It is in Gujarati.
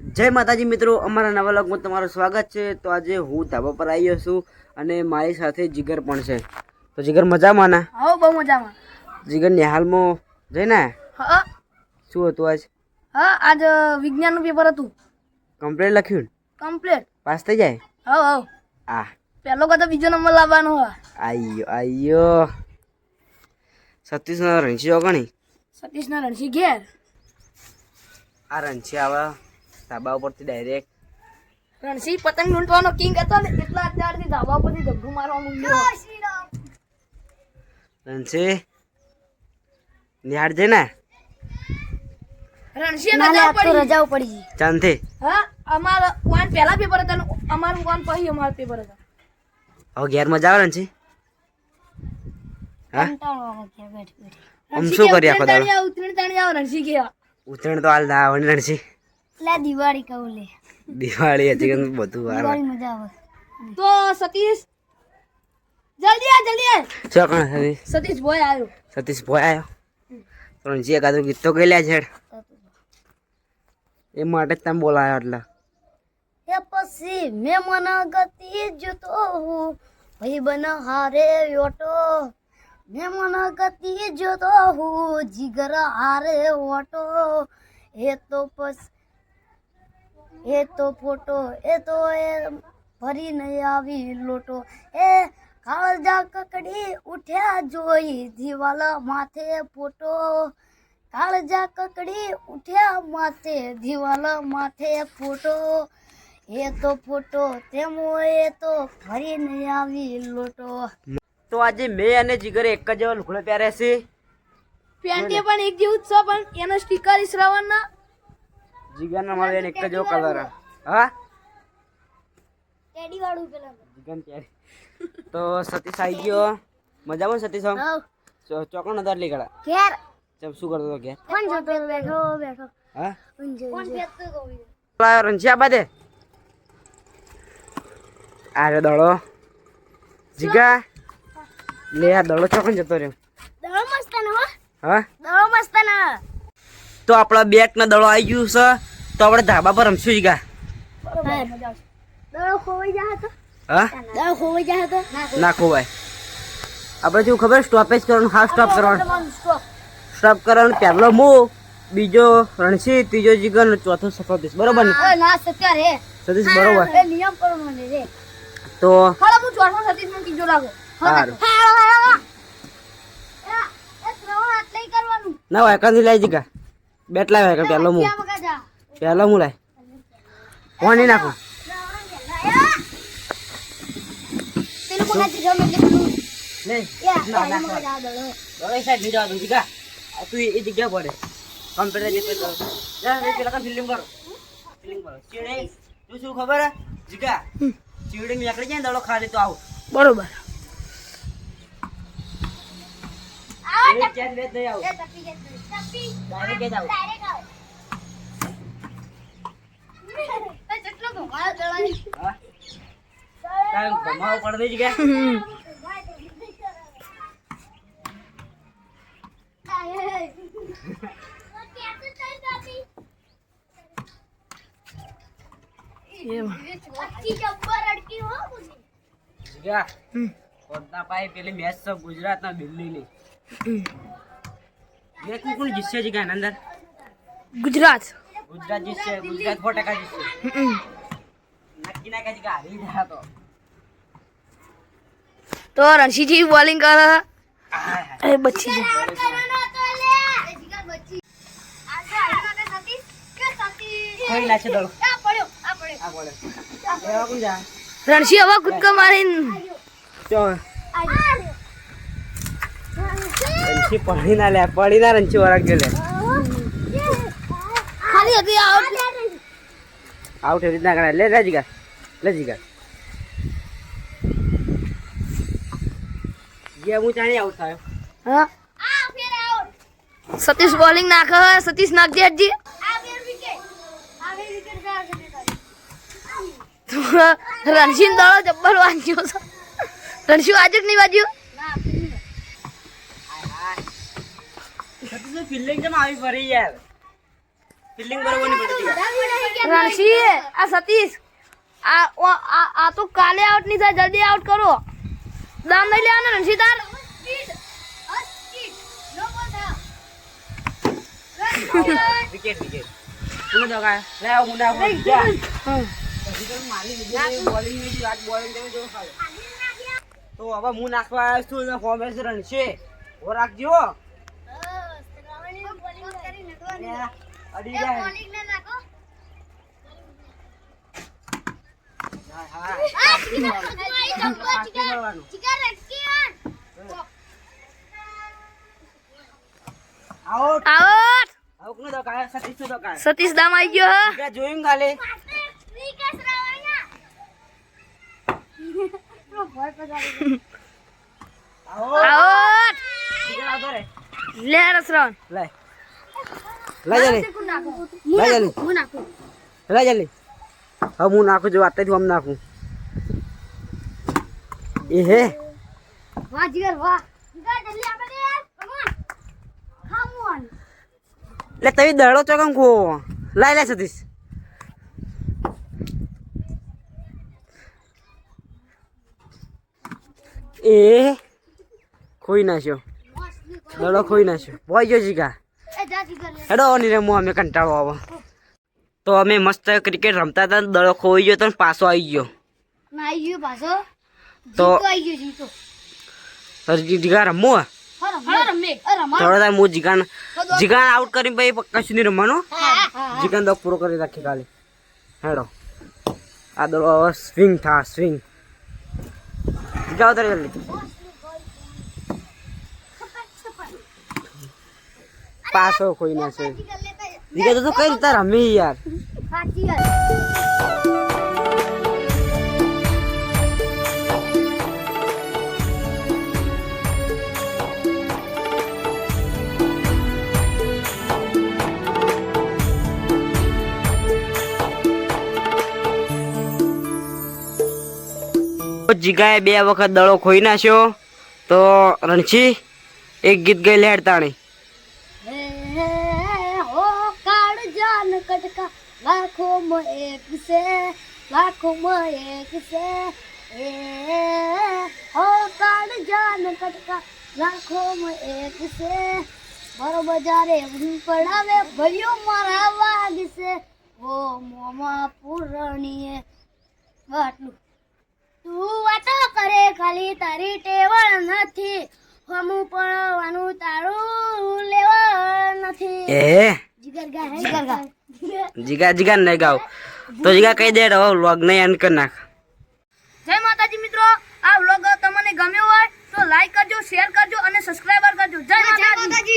જય માતાજી મિત્રો અમારા નવા લગમાં તમારું સ્વાગત છે. તો આજે હું ધાબા પર આવ્યો છું અને મારી સાથે જીગર પણ છે. તો જીગર મજામાં ના? હા બહુ મજામાં. જીગર નિહાલમાં જઈને હા શું હતું આજ? હા આજ વિજ્ઞાનનું પેપર હતું. કમ્પ્લેટ લખ્યું કમ્પ્લેટ પાસ થઈ જાય? હા હા આ. પહેલો કરતા બીજો નંબર લાવવાનો હોય. આયો આયો સતીશના રણસી ઓગણી સતીશના રણસી ઘેર. આ રણસી આવે ધાબા ઉપરથી ડાયરેક્ટ રણસી પતંગ લૂંટવાનો કિંગ હતો ને એટલા અત્યારથી ધાબા ઉપરથી ધબ્બુ મારવા માંડ્યો. રણસી નિહાળજે ને? રણસી નજર પડી રજા પડી. ચાંદથી. હા અમારા વાન પહેલા પેપર હતા અમારું વાન પછી અમારો પેપર હતા. હવે ઘેર મજા આવે રણસી હા? આમ શું કે કરી આખો દાડો? ઉત્તરાયણ તો હાલ ના આવે રણસિંહ રણસી લે દિવાળી કહું લે. દિવાળી હતી કે બધું વાર મજા આવે. તો સતીશ જલ્દી આ જલ્દી આ. કોણ સતીશ? સતીશ ભોય આવ્યો સતીશ ભોય આવ્યો રણસી એકાદું ગીત તો ગયેલા છે. એ માટે જ તમે બોલાયો એટલે. એ પછી મેં મના ગતિ જોતો હું. ભાઈ બન હારે ઓટો. મેં મના ગતિ જોતો હું. જીગર હારે ઓટો. એ તો પસ એ તો ફોટો એ તો એ ફરી નહીં આવી લોટો. એ કાળજા કકડી ઉઠ્યા જોઈ દિવાલ માથે ફોટો. કાળજા કકડી ઉઠ્યા માથે દિવાલ માથે ફોટો. એ તો ફોટો તેમો એ તો ફરી નહીં આવી લોટો. તો આજે મેં અને જીગરે એક જ લુગડા પહેર્યા છે. પેન્ટે પણ એક જેવું જ છે પણ એનો સ્ટીકર શ્રાવણના જીગરના મારે એને એક જ કલર હા? ટેડી વાળું પેલા જીગન ટેડી તો સતીશ આવી ગયો. મજામાં સતીશ આમ ચો- ચોકણ હતા એટલી ગળા ઘેર. ચમ શું કરતો હતો ઘેર? કોણ જતો બેઠો બેઠો. હા? કોણ ફેંકતો ગોવી લાયો બાદે. આ રે જીગા લે આ દડો ચોકણ જતો રહ્યો. દળો મસ્ત ને હો. હા? દળો મસ્ત ને. તો આપણા બેક ના દડો આવી ગયું છે. તો આપણે ધાબા પર રમશું ઈ ગા. ના ખોવાય. આપણે જેવું ખબર? સ્ટોપેજ કરવાનું. હા સ્ટોપ કરવાનું. સ્ટોપ કરવાનું. પહેલો મો બીજો રણસી ત્રીજો જીગન ચોથો સફળ બરોબર ને? સતીશ બરોબર. તો ના હોય એકાંથી લઈ જીગા બેટ લાવ્યા કે પહેલો મુ. પહેલો હું લાય? કોણ નાખું? તું એ જગ્યા પડે કમ્પ્યુટર ફિલ્મ કરો. ફિલ્મ કરો. ચીડે તું શું ખબર જીગા ચીડે નીકળી જાય દડો ખાલી તો આવું. બરોબર. નહીં આવું. ડાયરેક્ટ આવું હા તારે ગમાવો પડે નહીં જીગા જીગા પોતા પાય પેલી મેચ છે ગુજરાત ના દિલ્હી ની કોણ જીતશે છે કે અંદર ગુજરાત. ગુજરાત જીતશે ગુજરાત સો ટકા જીતશે. નક્કી ના કાજી હારી જાય તો. તો રણજીજી બોલિંગ કરે? એ બચી જાય. કઈ જા? રણસી હવે કૂદકા મારી ચો પડી ના લે પડી ના રણસી વરાક ગયો લે ખાલી હતી આઉટ આઉટ એવી રીતના ગણાય. લે લેજી ગા લેજી ગા જે હું ચાણી આઉટ થયો. હા. સતીશ બોલિંગ નાખે સતીશ નાખજે હજી. રણસી દોડો જબ્બર વાંચ્યો છે. રણસી વાંચ્યું જ નહીં વાંચ્યું ફિલ્ડિંગ જમ આવી ફરી યાર? ફિલ્ડિંગ બરોબર નહીં રણસી આ સતીશ આ આ આ તો કાલે આઉટ નહીં થાય જલ્દી આઉટ કરો. દામ નહીં લેવાનો રણસી તાર. Wicket wicket. તું તો કાય લે જા બોલિંગની જો. તો હવે હું નાખવા આવ્યો છું છે ઓ રાખજો. અડી જાય. સતીશ દામ આવી ગયો જોયું ખાલે? આવો. વિકેટ આવતો લે. રસરણ લે. લે જલ્દી લે. જલ્દી લે જલ્દી હવે હું નાખું છું અત્યારથી આમ નાખું. એ હે. વાહ જીગર વાહ. જીગર જલ્દી આપણે કમોન કમોન એટલે તમે દડો ચોકમ ખો. લઈ લે સતીશ. એ ખોઈ નાખ્યો. દડો ખોઈ નાખ્યો. બોઈ ગયો જીગા જા લે હેડો ની હું અમે કંટાળો આવો. તો અમે મસ્ત ક્રિકેટ રમતા હતા દડો ખોઈ ગયો તો પાછો આવી ગયો. આવી ગયો પાછો. તો જીતો આવી ગયો જીતો. તો જીગા રમવો હરો રમે. રમા થોડો હું જીગાન જીગાન આઉટ કરીને પછી કશું નહીં રમવાનું? જીગાન તો પૂરો કરી રાખી ખાલી. હેડો. આ દડો સ્વિંગ થા સ્વિંગ જલ્દી. પાછો ખોઈ છે. દીકરા તો કઈ રીતે રમી યાર? જીગાએ બે વખત દડો ખોઈ નાખ્યો. તો રણછી એક ગીત ગઈ લેડતાણી. કાળ જાન કટકા લાખો માં એક છે લાખો માં એક છે એ હો કાળ જાન કટકા લાખો માં એક છે મારો બજારે પડાવે, ભર્યો મારા વાગ છે ઓ મોમા પૂરણીએ વાટલું તું વાતો કરે, ખાલી તારી ટેવળ નથી. હમું પડવાનું તારું લેવા નથી. જીગા જીગા નહીં ગાવ. તો જીગા કહી દે હવે વ્લોગ નહીં એન્ડ કરી નાખ. જય માતાજી મિત્રો. આ વ્લોગ તમને ગમ્યો હોય તો લાઈક કરજો શેર કરજો અને સબસ્ક્રાઇબર કરજો. જય માતાજી.